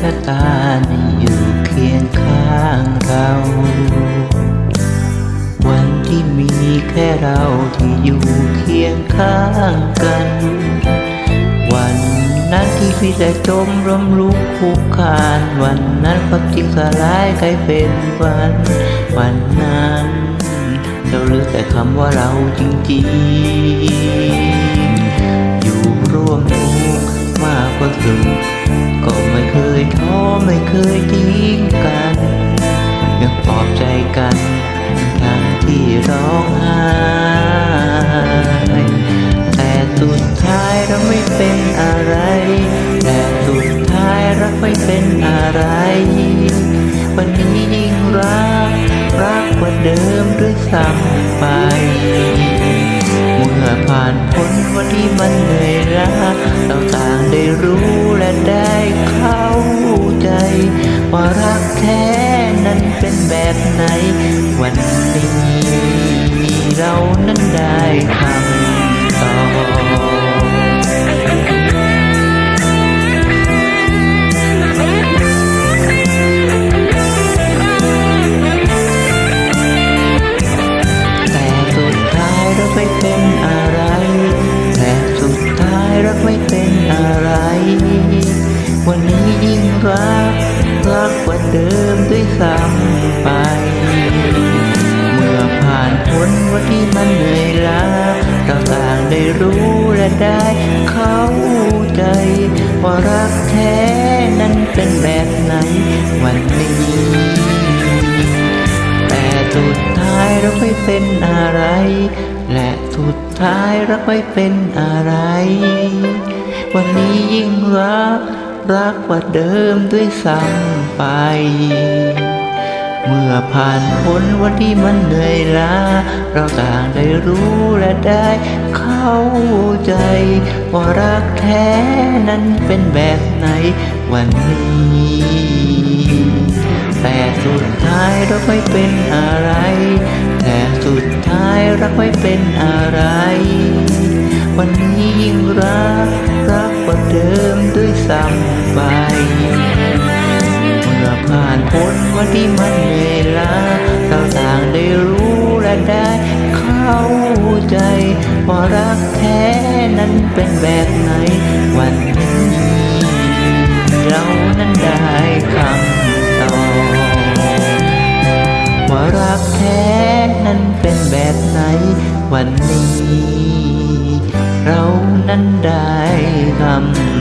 ชะตานั้อยู่เคียงข้างเรา วันที่มีแค่เราที่อยู่เคียงข้างกัน วันนั้นที่พี่แต่จมรมลุกคุกคานวันนั้นความจริงสลายกลายเป็นวัน วันนั้นเราเหลือแต่คำว่าเราจริงๆ อยู่ร่วมทุกข์มากกว่าสุข ไม่เคยทิ้งกัน ยังปลอบใจกันทั้งที่ร้องไห้แต่สุดท้ายเราไม่เป็นอะไร แต่สุดท้ายรักไม่เป็นอะไร วันนี้ยิ่งรัก รักกว่าเดิมด้วยซ้ำไป เมื่อผ่านพ้นวันที่มันเหนื่อย ว่ารักแท้นั้นเป็นแบบไหน วันนี้เรานั้นได้คำตอบแต่สุดท้ายเราไม่เป็นอะไรแต่สุดท้ายเราไม่เป็นอะไรวันนี้ยิ่งรัก เดิมด้วยซ้ำไป เมื่อผ่านพ้นวันที่มันเหนื่อยล้าเราต่างได้รู้และได้เข้าใจ ว่ารักแท้นั้นเป็นแบบไหนวันนี้แต่สุดท้ายเราไม่เป็นอะไร และสุดท้ายเราไม่เป็นอะไร วันนี้ยิ่งรัก รักกว่าเดิมด้วยซ้ำไป เมื่อผ่านพ้นวันที่มันเหนื่อยล้าเราต่างได้รู้และได้เข้าใจ ว่ารักแท้นั้นเป็นแบบไหนวันนี้ แต่สุดท้ายเราไม่เป็นอะไร แต่สุดท้ายรักไม่เป็นอะไร วันนี้ยิ่งรักรักก ว่าเดิมด้วยซ้ำไป เมื่อผ่านพ้นวันที่มันเหนื่อยล้าเราต่างได้รู้และได้เข้าใจ ว่ารักแท้นั้นเป็นแบบไหน วันนี้เรานั้นได้คำตอบว่ารักแท้นั้นเป็นแบบไหนวันนี้ นั้นได้คำ